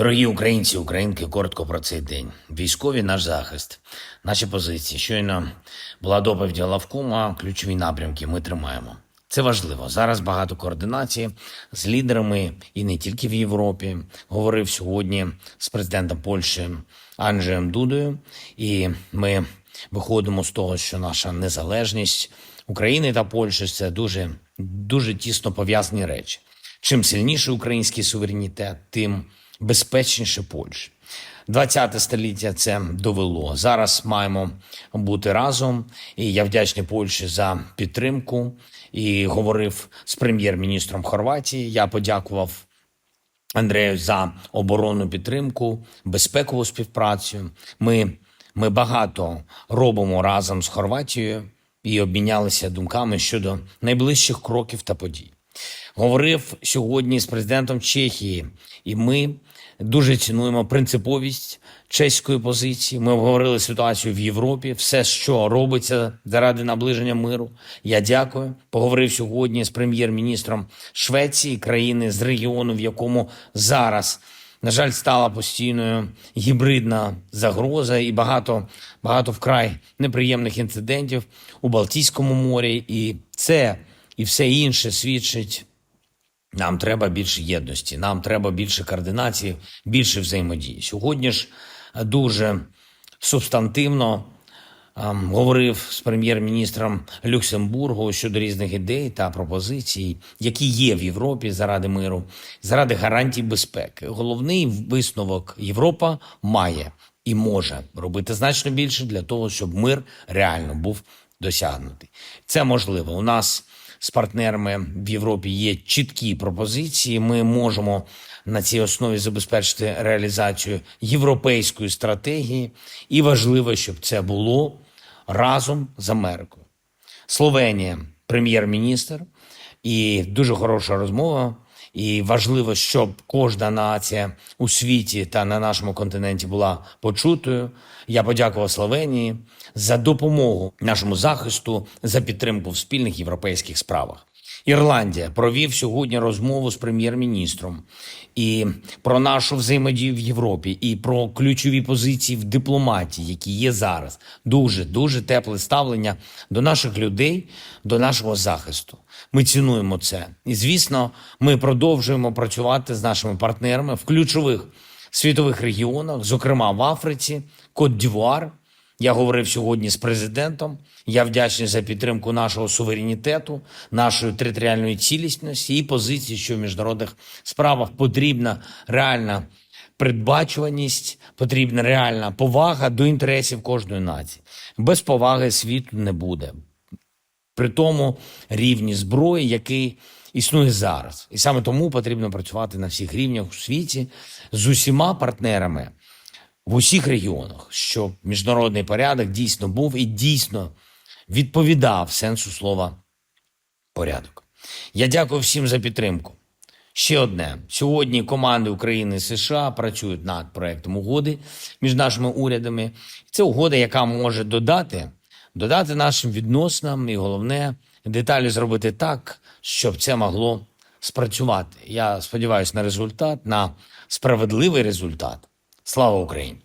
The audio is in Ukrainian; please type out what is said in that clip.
Дорогі українці, українки, коротко про цей день. Військові наш захист, наші позиції. Щойно була доповідь Главкома, ключові напрямки ми тримаємо. Це важливо. Зараз багато координації з лідерами і не тільки в Європі. Говорив сьогодні з президентом Польщі Анджеєм Дудою, і ми виходимо з того, що наша незалежність України та Польщі це дуже, дуже тісно пов'язані речі. Чим сильніший український суверенітет, тим безпечніше Польща. 20 століття це довело. Зараз маємо бути разом. І я вдячний Польщі за підтримку. І говорив з прем'єр-міністром Хорватії. Я подякував Андрею за оборонну підтримку, безпекову співпрацю. Ми, ми багато робимо разом з Хорватією і обмінялися думками щодо найближчих кроків та подій. Говорив сьогодні з президентом Чехії, і ми дуже цінуємо принциповість чеської позиції. Ми обговорили ситуацію в Європі, все, що робиться заради наближення миру. Я дякую. Поговорив сьогодні з прем'єр-міністром Швеції, країни з регіону, в якому зараз. На жаль, стала постійною гібридна загроза і багато, багато вкрай неприємних інцидентів у Балтійському морі. І це і все інше свідчить нам треба більше єдності, нам треба більше координації, більше взаємодії. Сьогодні ж дуже субстантивно ем, говорив з прем'єр-міністром Люксембургу щодо різних ідей та пропозицій, які є в Європі заради миру, заради гарантій безпеки. Головний висновок Європа має і може робити значно більше для того, щоб мир реально був досягнутий. Це можливо. У нас з партнерами в Європі є чіткі пропозиції. Ми можемо на цій основі забезпечити реалізацію європейської стратегії, і важливо, щоб це було разом з Америкою. Словенія, прем'єр-міністр, і дуже хороша розмова. І важливо, щоб кожна нація у світі та на нашому континенті була почутою. Я подякував Словенії за допомогу нашому захисту, за підтримку в спільних європейських справах. Ірландія провів сьогодні розмову з прем'єр-міністром і про нашу взаємодію в Європі, і про ключові позиції в дипломатії, які є зараз. Дуже дуже тепле ставлення до наших людей, до нашого захисту. Ми цінуємо це. І звісно, ми продовжуємо працювати з нашими партнерами в ключових світових регіонах, зокрема в Африці, Кот-Дівуар. Я говорив сьогодні з президентом. Я вдячний за підтримку нашого суверенітету, нашої територіальної цілісності і позиції, що в міжнародних справах потрібна реальна передбачуваність, потрібна реальна повага до інтересів кожної нації. Без поваги світу не буде. При тому рівні зброї, який існує зараз, і саме тому потрібно працювати на всіх рівнях у світі з усіма партнерами в усіх регіонах, щоб міжнародний порядок дійсно був і дійсно відповідав сенсу слова порядок. Я дякую всім за підтримку. Ще одне сьогодні команди України і США працюють над проектом угоди між нашими урядами. Це угода, яка може додати, додати нашим відносинам, і головне деталі зробити так, щоб це могло спрацювати. Я сподіваюся на результат, на справедливий результат. Слава Україні!